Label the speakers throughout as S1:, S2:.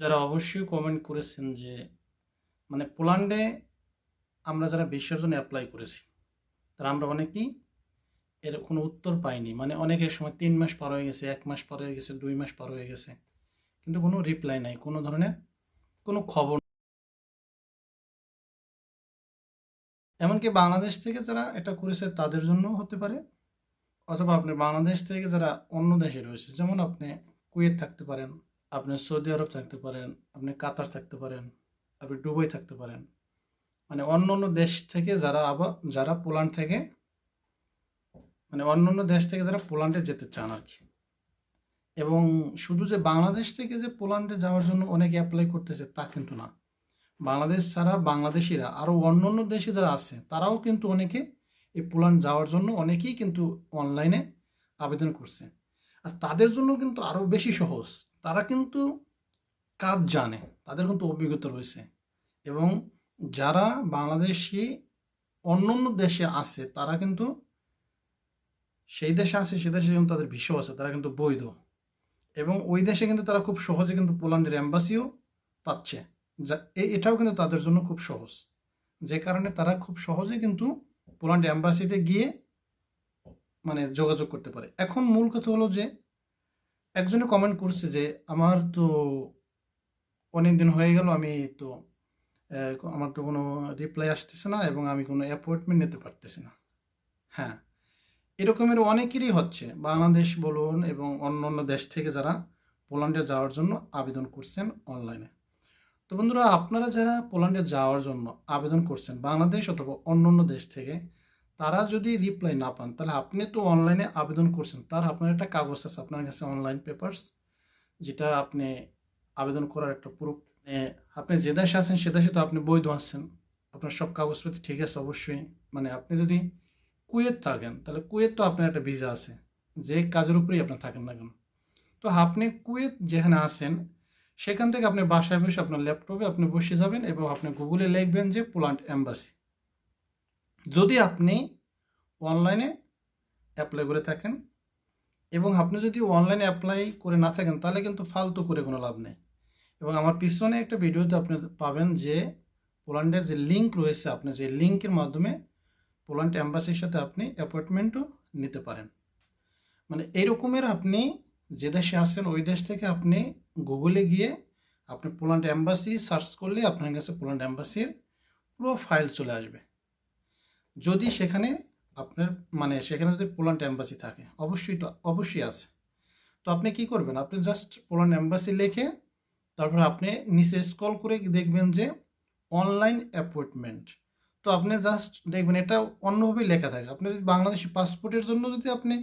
S1: যারা অবশ্যই কমেন্ট করেছেন যে মানে পোল্যান্ডে আমরা যারা বিশ্বের জন্য অ্যাপ্লাই করেছি, তারা আমরা অনেকেই এর কোনো উত্তর পাইনি। মানে অনেকের সময় তিন মাস পার হয়ে গেছে, এক মাস পার হয়ে গেছে, দুই মাস পার হয়ে গেছে। কিন্তু কোনো রিপ্লাই নাই, কোনো ধরনের কোনো খবর এমনকি বাংলাদেশ থেকে যারা এটা করেছে, তাদের জন্য হতে পারে। অথবা আপনি বাংলাদেশ থেকে যারা অন্য দেশে রয়েছে, যেমন আপনি কুয়েত থাকতে পারেন আপনি সৌদি আরব থাকতে পারেন, আপনি কাতার থাকতে পারেন, আপনি দুবাই থাকতে পারেন। মানে অন্য অন্য দেশ থেকে যারা আবার, যারা পোল্যান্ড থেকে মানে অন্য অন্য দেশ থেকে যারা পোল্যান্ডে যেতে চান আর কি। এবং শুধু যে বাংলাদেশ থেকে যে পোল্যান্ডে যাওয়ার জন্য অনেকে অ্যাপ্লাই করতেছে তা কিন্তু না। বাংলাদেশ ছাড়া বাংলাদেশিরা আরও অন্য অন্য দেশে যারা আছে, তারাও কিন্তু অনেকে এই পোল্যান্ড যাওয়ার জন্য অনেকেই কিন্তু অনলাইনে আবেদন করছে। আর তাদের জন্য কিন্তু আরও বেশি সহজ। তারা কিন্তু কাজ জানে, তাদের কিন্তু অভিজ্ঞতা রয়েছে। এবং যারা বাংলাদেশি অন্য অন্য দেশে আছে, তারা কিন্তু সেই দেশে আছে, সে দেশে কিন্তু তাদের ভিসা আছে, তারা কিন্তু বৈধ। এবং ওই দেশে কিন্তু তারা খুব সহজে কিন্তু পোল্যান্ডের অ্যাম্বাসিও পাচ্ছে। যা এটাও কিন্তু তাদের জন্য খুব সহজ। যে কারণে তারা খুব সহজে কিন্তু পোল্যান্ড অ্যাম্বাসিতে গিয়ে মানে যোগাযোগ করতে পারে। এখন মূল কথা হলো যে, একজনে কমেন্ট করছে যে, আমার তো অনেক দিন হয়ে গেল, আমি তো আমার তো কোনো রিপ্লাই আসতেছে না এবং আমি কোনো অ্যাপয়েন্টমেন্ট নিতে পারতেছি না। হ্যাঁ এরকমের অনেকেরই হচ্ছে। বাংলাদেশ বলুন এবং অন্য অন্য দেশ থেকে যারা পোল্যান্ডে যাওয়ার জন্য আবেদন করছেন অনলাইনে তো বন্ধুরা, আপনারা যারা পোল্যান্ডে যাওয়ার জন্য আবেদন করছেন, বাংলাদেশ অথবা অন্য অন্য দেশ থেকে তারা যদি রিপ্লাই না পান, তাহলে আপনি তো অনলাইনে আবেদন করছেন, তার আপনার একটা কাগজ আছে, আপনার কাছে অনলাইন পেপারস যেটা আপনি আবেদন করার একটা প্রুফ আপনি যে দেশে আছেন, সে দেশে তো আপনি বৈধ আছেন। আপনার সব কাগজপত্র ঠিক আছে অবশ্যই মানে আপনি যদি কুয়েত থাকেন, তাহলে কুয়েত তো আপনার একটা ভিসা আছে, যে কাজের উপরেই আপনার থাকেন না কেন? তো আপনি কুয়েত যেখানে আছেন, সেখান থেকে আপনি বাসায় বসে আপনার ল্যাপটপে আপনি বসে যাবেন এবং আপনি গুগলে লিখবেন যে পোল্যান্ড এম্বাসি যদি আপনি অনলাইনে অ্যাপ্লাই করে থাকেন। এবং আপনি যদি অনলাইনে অ্যাপ্লাই করে না থাকেন, তাহলে কিন্তু ফালতু করে কোনো লাভ নেই। এবং আমার পিছনে একটা ভিডিওতে আপনি পাবেন যে পোল্যান্ডের যে লিঙ্ক রয়েছে আপনি যে লিঙ্কের মাধ্যমে পোল্যান্ড অ্যাম্বাসির সাথে আপনি অ্যাপয়েন্টমেন্টও নিতে পারেন। মানে এইরকমের আপনি যে দেশে আছেন, ওই দেশ থেকে আপনি গুগলে গিয়ে আপনি পোল্যান্ড অ্যাম্বাসি সার্চ করলে আপনার কাছে পোল্যান্ড অ্যাম্বাসির পুরো ফাইল চলে আসবে। যদি সেখানে আপনার মানে সেখানে যদি পোল্যান্ড অ্যাম্বাসি থাকে, অবশ্যই তো, অবশ্যই আছে। তো আপনি কি করবেন? আপনি জাস্ট পোল্যান্ড অ্যাম্বাসি লিখে তারপর আপনি নিচে স্ক্রল করে দেখবেন যে অনলাইন অ্যাপয়েন্টমেন্ট তো আপনি জাস্ট দেখবেন এটা অন্যভাবেই লেখা থাকে। আপনি যদি বাংলাদেশি পাসপোর্টের জন্য যদি আপনি,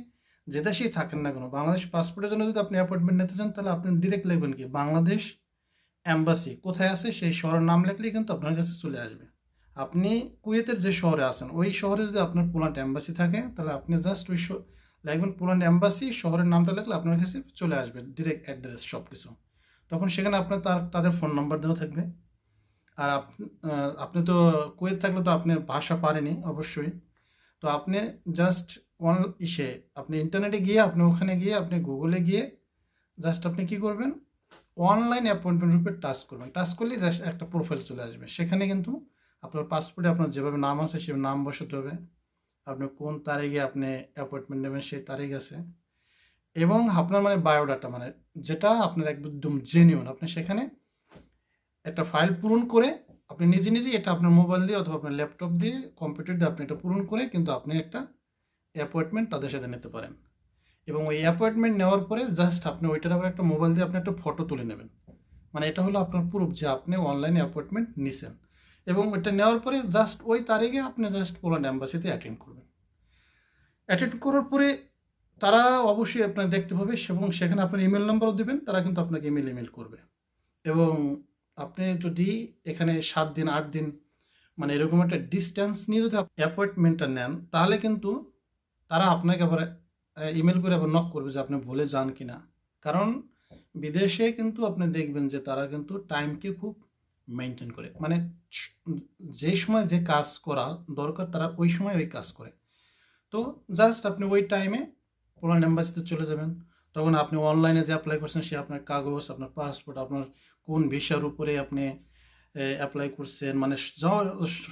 S1: যে দেশেই থাকেন না কেন, বাংলাদেশ পাসপোর্টের জন্য যদি আপনি অ্যাপয়েন্টমেন্ট নিতে চান, তাহলে আপনি ডিরেক্ট লিখবেন কি, বাংলাদেশ অ্যাম্বাসি কোথায় আছে? সেই শহরের নাম লিখলেই কিন্তু আপনার কাছে চলে আসবে। আপনি কুয়েতের যে শহরে আছেন, ওই শহরে যদি আপনার পোল্যান্ড অ্যাম্বাসি থাকে, তাহলে আপনি জাস্ট ওই লিখবেন পোল্যান্ড অ্যাম্বাসি শহরের নামটা লিখলে আপনার কাছে চলে আসবে ডিরেক্ট অ্যাড্রেস সব কিছু তখন সেখানে আপনার তার, তাদের ফোন নাম্বার দেওয়া থাকবে। আর আপ- আপনি তো কুয়েত থাকলে তো আপনি ভাষা পারেনি অবশ্যই। তো আপনি জাস্ট অন ইসে, আপনি ইন্টারনেটে গিয়ে, আপনি ওখানে গিয়ে, আপনি গুগলে গিয়ে জাস্ট আপনি কি করবেন? অনলাইন অ্যাপয়েন্টমেন্ট রূপে টাচ করবেন। টাচ করলেই জাস্ট একটা প্রোফাইল চলে আসবে। সেখানে কিন্তু আপনার পাসপোর্টে আপনার যেভাবে নাম আছে, সেভাবে নাম বসাতে হবে। আপনি কোন তারিখে আপনি অ্যাপয়েন্টমেন্ট নেবেন, সেই তারিখ আছে। এবং আপনার মানে বায়োডাটা মানে যেটা আপনার একদম জেনিউন আপনি সেখানে একটা ফাইল পূরণ করে আপনি নিজে নিজে এটা আপনার মোবাইল দিয়ে অথবা আপনার ল্যাপটপ দিয়ে কম্পিউটার দিয়ে আপনি এটা পূরণ করে কিন্তু আপনি একটা অ্যাপয়েন্টমেন্ট তাদের সাথে নিতে পারেন। এবং ওই অ্যাপয়েন্টমেন্ট নেওয়ার পরে জাস্ট আপনি ওইটার আবার একটা মোবাইল দিয়ে আপনি একটা ফটো তুলে নেবেন। মানে এটা হলো আপনার প্রুফ যে আপনি অনলাইনে অ্যাপয়েন্টমেন্ট নিছেন। এবং এটা নেওয়ার পরে জাস্ট ওই তারিখে আপনি জাস্ট পোল্যান্ড অ্যাম্বাসিতে অ্যাটেন্ড করবেন। অ্যাটেন্ড করার পরে তারা অবশ্যই আপনার দেখতে পাবে এবং সেখানে আপনার ইমেল নাম্বারও দেবেন, তারা কিন্তু আপনাকে ইমেল ইমেল করবে। এবং আপনি যদি এখানে সাত দিন, আট দিন মানে এরকম একটা ডিস্টেন্স নিয়ে যদি অ্যাপয়েন্টমেন্টটা নেন, তাহলে কিন্তু তারা আপনাকে আবার ইমেল করে আবার নক করবে যে আপনি ভুলে যান কি না কারণ বিদেশে কিন্তু আপনি দেখবেন যে তারা কিন্তু টাইমকে খুব মেনটেন করে। মানে যে সময় যে কাজ করা দরকার, তারা ওই সময় ওই কাজ করে। তো জাস্ট আপনি ওই টাইমে পোল্যান্ড এম্বাসিতে চলে যাবেন। তখন আপনি অনলাইনে যে অ্যাপ্লাই করছেন, সে আপনার কাগজ, আপনার পাসপোর্ট আপনার কোন ভিসার উপরে আপনি অ্যাপ্লাই করছেন। মানে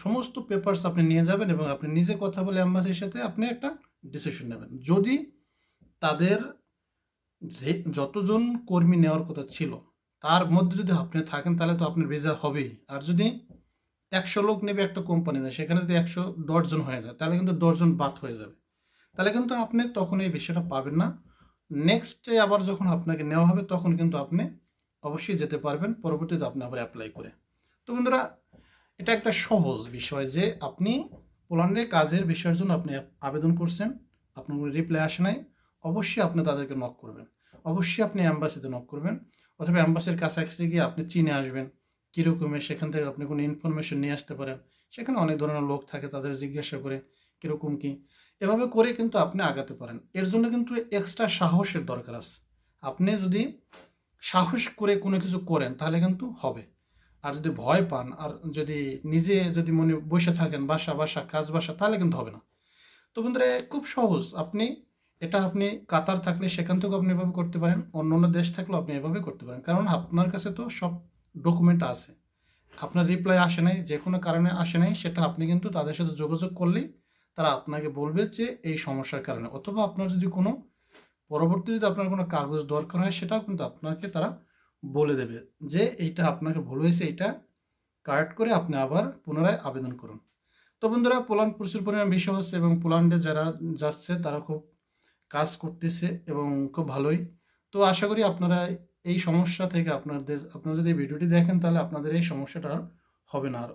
S1: সমস্ত পেপারস আপনি নিয়ে যাবেন এবং আপনি নিজে কথা বলে অ্যাম্বাসির সাথে আপনি একটা ডিসিশন নেবেন। যদি তাদের যে, যতজন কর্মী নেওয়ার কথা ছিল তার মধ্যে যদি আপনি থাকেন, তাহলে তো আপনার ভিসা হবেই। আর যদি একশো লোক নেবে একটা কোম্পানি দেয় সেখানে যদি একশো দশজন হয়ে যায়, তাহলে কিন্তু দশজন বাদ হয়ে যাবে। তাহলে কিন্তু আপনি তখন এই বিষয়টা পাবেন না। নেক্সটে আবার যখন আপনাকে নেওয়া হবে, তখন কিন্তু আপনি অবশ্যই যেতে পারবেন। পরবর্তীতে আপনি আবার অ্যাপ্লাই করে। তো বন্ধুরা, এটা একটা সহজ বিষয় যে আপনি পোল্যান্ডে কাজের বিষয়ের জন্য আপনি আবেদন করছেন, আপনার রিপ্লাই আসে নাই, অবশ্যই আপনি তাদেরকে নক করবেন। অবশ্যই আপনি অ্যাম্বাসিতে নক করবেন। অথবা অ্যাম্বাসির কাছাকাছি গিয়ে আপনি চিনে আসবেন কীরকমের সেখান থেকে আপনি কোনো ইনফরমেশন নিয়ে আসতে পারেন। সেখানে অনেক ধরনের লোক থাকে তাদের জিজ্ঞাসা করে কীরকম কী। এভাবে করে কিন্তু আপনি আগাতে পারেন। এর জন্য কিন্তু এক্সট্রা সাহসের দরকার আছে। আপনি যদি সাহস করে কোনো কিছু করেন, তাহলে কিন্তু হবে। আর যদি ভয় পান, আর যদি নিজে যদি মনে বসে থাকেন, বাসা বাসা, কাজ বাসা, তাহলে কিন্তু হবে না। তো বন্ধুরা, খুব সহজ। আপনি এটা আপনি কাতার থাকলে সেখান থেকেও আপনি এভাবে করতে পারেন, অন্য অন্য দেশ থাকলেও আপনি এভাবে করতে পারেন। কারণ আপনার কাছে তো সব ডকুমেন্ট আছে। আপনার রিপ্লাই আসে নাই, যে কোনো কারণে আসে নাই, সেটা আপনি কিন্তু তাদের সাথে যোগাযোগ করলেই তারা আপনাকে বলবে যে এই সমস্যার কারণে। অথবা আপনার যদি কোনো, পরবর্তী যদি আপনার কোনো কাগজ দরকার হয়, সেটাও কিন্তু আপনাকে তারা বলে দেবে যে এইটা আপনাকে ভুল হয়েছে, এইটা কারেক্ট করে আপনি আবার পুনরায় আবেদন করুন। তো বন্ধুরা পোল্যান্ড প্রচুর পরিমাণ বিষয় হচ্ছে এবং পোল্যান্ডে যারা যাচ্ছে, তারা খুব কাজ করতেছে এবং খুব ভালোই। তো আশা করি আপনারা এই সমস্যা থেকে আপনাদের, আপনারা যদি ভিডিওটি দেখেন তাহলে আপনাদের এই সমস্যাটা আর হবে না। আর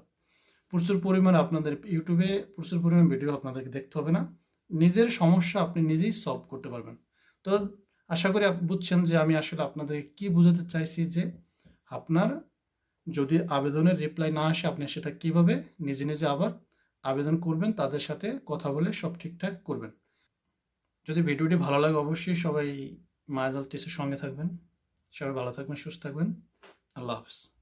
S1: প্রচুর পরিমাণ আপনাদের ইউটিউবে প্রচুর পরিমাণ ভিডিও আপনাদেরকে দেখতে হবে না। নিজের সমস্যা আপনি নিজেই সলভ করতে পারবেন। তো আশা করি বুঝছেন যে আমি আসলে আপনাদের কি বোঝাতে চাইছি যে আপনার যদি আবেদনের রিপ্লাই না আসে, আপনি সেটা কীভাবে নিজে নিজে আবার আবেদন করবেন, তাদের সাথে কথা বলে সব ঠিকঠাক করবেন। যদি ভিডিওটি ভালো লাগে, অবশ্যই সবাই মায়াজাল টিসের সঙ্গে থাকবেন। সবাই ভালো থাকবেন, সুস্থ থাকবেন। আল্লাহ হাফিজ।